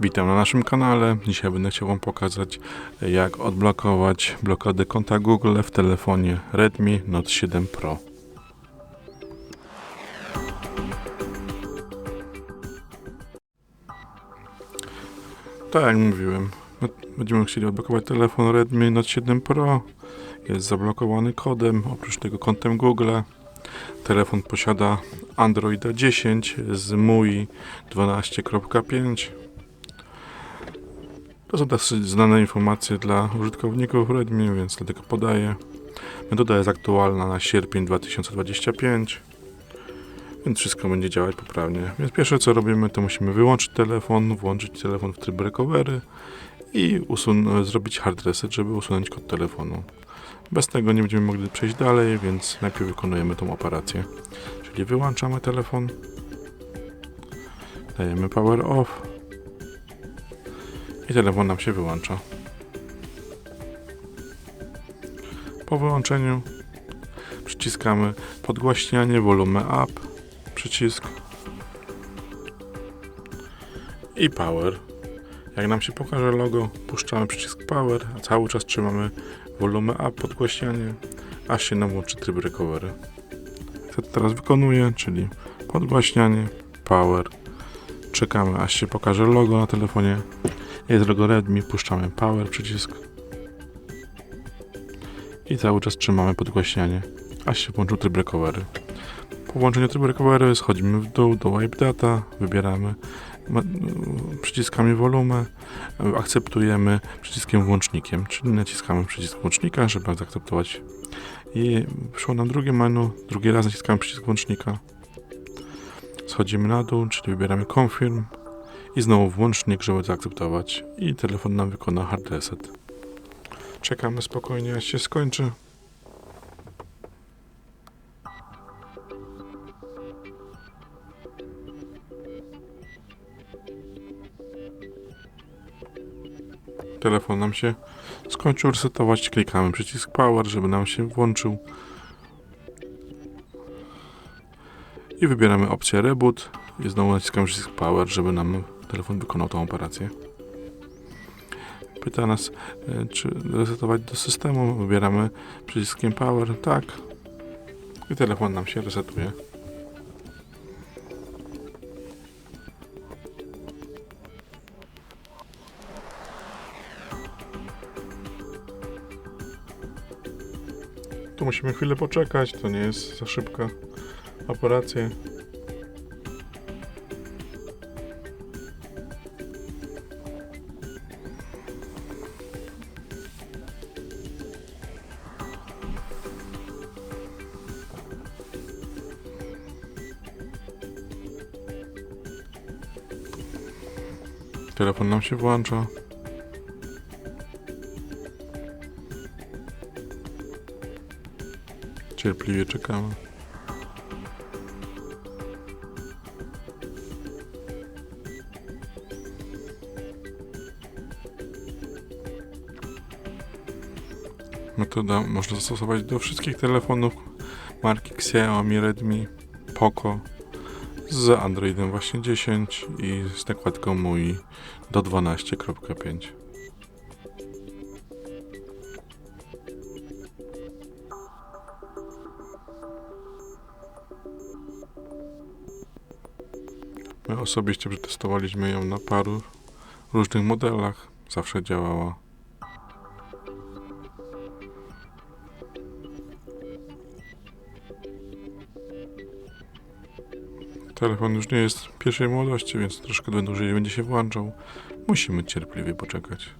Witam na naszym kanale. Dzisiaj będę chciał Wam pokazać, jak odblokować blokadę konta Google w telefonie Redmi Note 7 Pro. Tak jak mówiłem, b- będziemy chcieli odblokować telefon Redmi Note 7 Pro. Jest zablokowany kodem, oprócz tego kontem Google. Telefon posiada Androida 10 z MUI 12.5. To są dosyć znane informacje dla użytkowników Redmi, więc dlatego podaję. Metoda jest aktualna na sierpień 2025, więc wszystko będzie działać poprawnie. Więc pierwsze co robimy, to musimy wyłączyć telefon, włączyć telefon w tryb recovery i zrobić hard reset, żeby usunąć kod telefonu. Bez tego nie będziemy mogli przejść dalej, więc najpierw wykonujemy tą operację. Czyli wyłączamy telefon, dajemy power off, i telefon nam się wyłącza. Po wyłączeniu przyciskamy podgłaśnianie, volume up, przycisk i power. Jak nam się pokaże logo, puszczamy przycisk power, a cały czas trzymamy volume up, podgłaśnianie, aż się nam włączy tryb recovery. Co teraz wykonuję, czyli podgłaśnianie, power. Czekamy aż się pokaże logo na telefonie, jest logo Redmi, puszczamy power przycisk i cały czas trzymamy podgłaśnianie, aż się włączył tryb recovery. Po włączeniu trybu recovery schodzimy w dół do wipe data, wybieramy przyciskami volume, akceptujemy przyciskiem włącznikiem, czyli naciskamy przycisk włącznika, żeby zaakceptować i wyszło nam drugie menu, drugi raz naciskamy przycisk włącznika. Schodzimy na dół, czyli wybieramy confirm, i znowu włącznik, żeby zaakceptować i telefon nam wykona hard reset. Czekamy spokojnie aż się skończy. Telefon nam się skończył resetować, klikamy przycisk power, żeby nam się włączył. I wybieramy opcję reboot i znowu naciskamy przycisk power, żeby nam telefon wykonał tą operację. Pyta nas, e, czy resetować do systemu. Wybieramy przyciskiem power, tak. I telefon nam się resetuje. Tu musimy chwilę poczekać, to nie jest za szybka operacja. Telefon nam się włącza. Cierpliwie czekamy. Metoda można zastosować do wszystkich telefonów marki Xiaomi, Redmi, Poco z Androidem właśnie 10 i z nakładką MUI do 12.5. My osobiście przetestowaliśmy ją na paru różnych modelach. Zawsze działała. Telefon już nie jest pierwszej młodości, więc troszkę dłużej będzie się włączał. Musimy cierpliwie poczekać.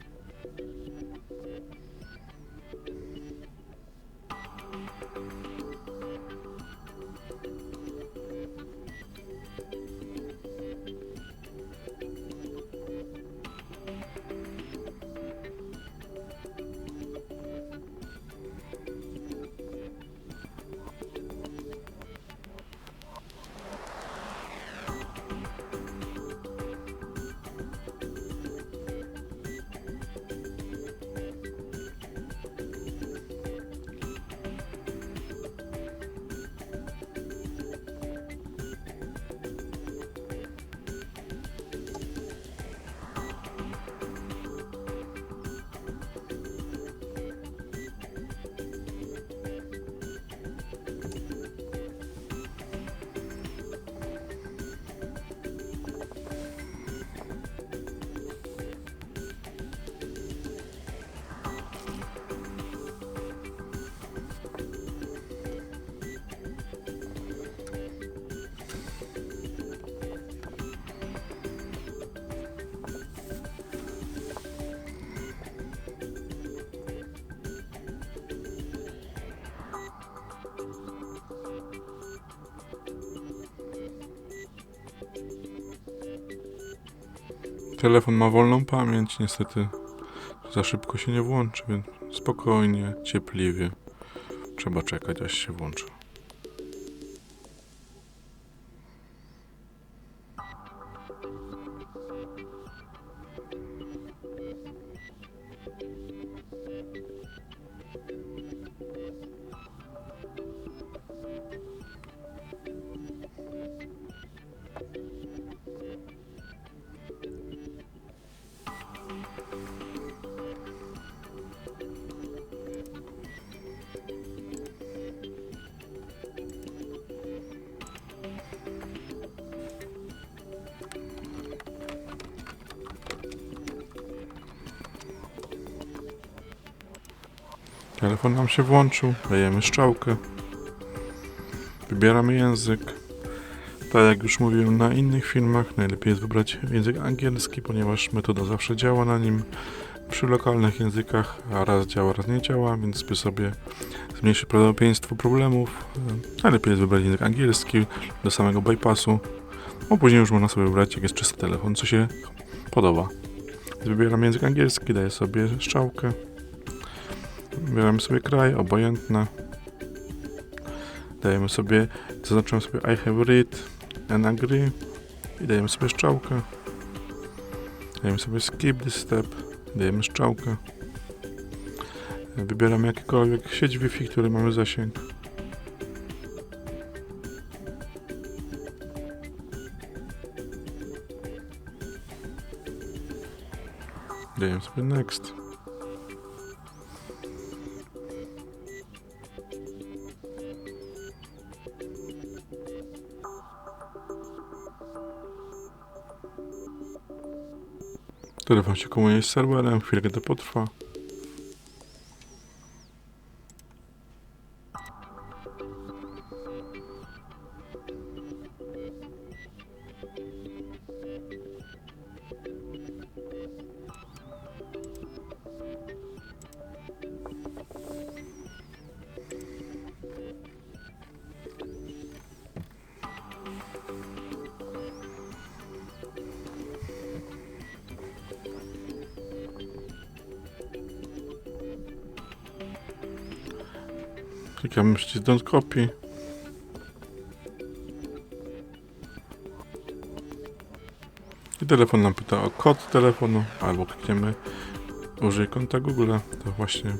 Telefon ma wolną pamięć, niestety za szybko się nie włączy, więc spokojnie, ciepliwie. Trzeba czekać, aż się włączy. Telefon nam się włączył, dajemy strzałkę. Wybieramy język. Tak jak już mówiłem na innych filmach, najlepiej jest wybrać język angielski, ponieważ metoda zawsze działa na nim. Przy lokalnych językach a raz działa, raz nie działa, więc by sobie zmniejszyć prawdopodobieństwo problemów, najlepiej jest wybrać język angielski do samego bypassu, a później już można sobie wybrać, jak jest czysty telefon, co się podoba. Wybieram język angielski, daję sobie strzałkę. Wybieramy sobie kraj, obojętne. Dajemy sobie, zaznaczymy sobie I have read and agree i dajemy sobie strzałkę. Dajemy sobie skip this step, dajemy strzałkę. Wybieramy jakikolwiek sieć Wi-Fi, który mamy zasięg. Dajemy sobie next. Telefon się komunikuje z serwerem, chwilkę to potrwa. Klikamy przycisk Don't Copy. I telefon nam pyta o kod telefonu, albo klikniemy użyj konta Google, to właśnie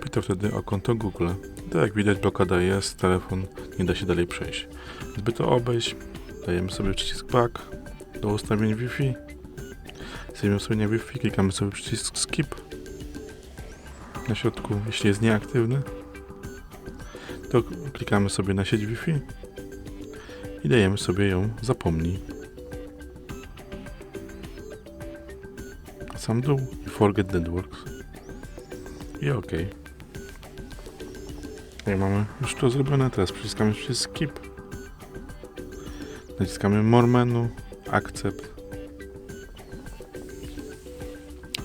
pyta wtedy o konto Google. Tak jak widać blokada jest, telefon nie da się dalej przejść. Zby to obejść, dajemy sobie przycisk Back do ustawień Wi-Fi. Z ustawienia Wi-Fi klikamy sobie przycisk Skip na środku, jeśli jest nieaktywny to klikamy sobie na sieć Wi-Fi i dajemy sobie ją zapomnij. Sam dół i forget networks. I OK. I mamy już to zrobione. Teraz przyciskamy przycisk skip. Naciskamy more menu, accept.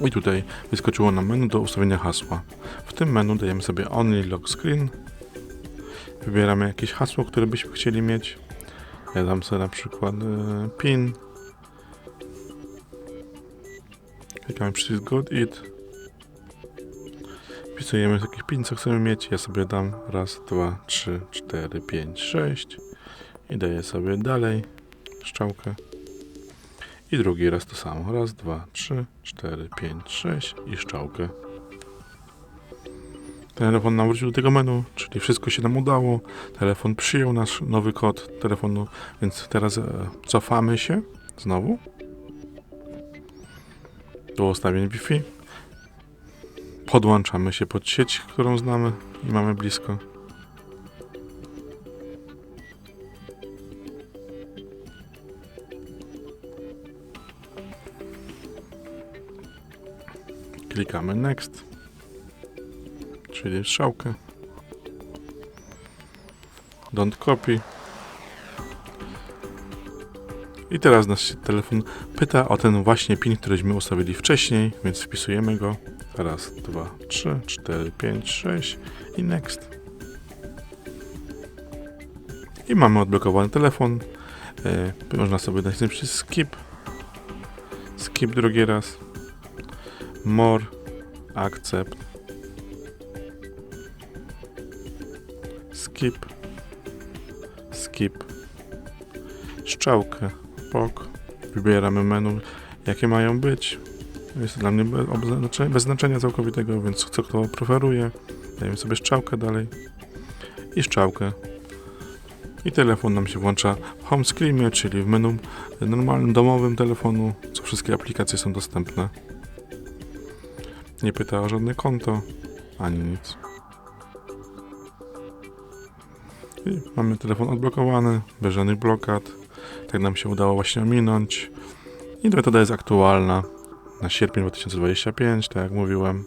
I tutaj wyskoczyło nam menu do ustawienia hasła. W tym menu dajemy sobie only lock screen Wybieramy jakieś hasło, które byśmy chcieli mieć. Ja dam sobie na przykład e, pin. Klikamy przycisk Got It. Wpisujemy jakiś pin, co chcemy mieć. Ja sobie dam raz, dwa, trzy, cztery, pięć, sześć. I daję sobie dalej strzałkę. I drugi raz to samo. Raz, dwa, trzy, cztery, pięć, sześć i strzałkę. Telefon nam wrócił do tego menu, czyli wszystko się nam udało. Telefon przyjął nasz nowy kod telefonu, więc teraz e, cofamy się znowu do ustawień Wi-Fi. Podłączamy się pod sieć, którą znamy i mamy blisko. Klikamy Next czyli strzałkę. Don't copy. I teraz nasz telefon pyta o ten właśnie pin, któryśmy ustawili wcześniej, więc wpisujemy go. Raz, dwa, trzy, cztery, pięć, sześć i next. I mamy odblokowany telefon. Yy, można sobie dać przycisk skip. Skip drugi raz. More. Accept. Skip. Skip. Strzałkę. Pok. Wybieramy menu, jakie mają być. Jest dla mnie bez, znaczenia całkowitego, więc co kto preferuje. Dajemy sobie strzałkę dalej. I strzałkę. I telefon nam się włącza w home screenie, czyli w menu normalnym, domowym telefonu, co wszystkie aplikacje są dostępne. Nie pyta o żadne konto, ani nic. Mamy telefon odblokowany, bez żadnych blokad. Tak nam się udało właśnie ominąć. I metoda jest aktualna na sierpień 2025, tak jak mówiłem.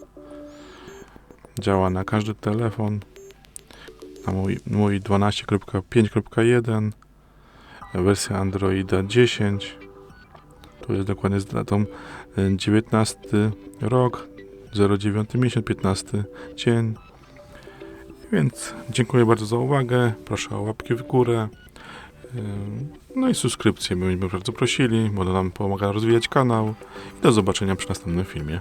Działa na każdy telefon. Na mój, mój 12.5.1 wersja Androida 10. Tu jest dokładnie z datą y, 19 rok, 09 miesiąc, 15 dzień. Więc dziękuję bardzo za uwagę. Proszę o łapki w górę. No i subskrypcję byśmy bardzo prosili, bo to nam pomaga rozwijać kanał. I do zobaczenia przy następnym filmie.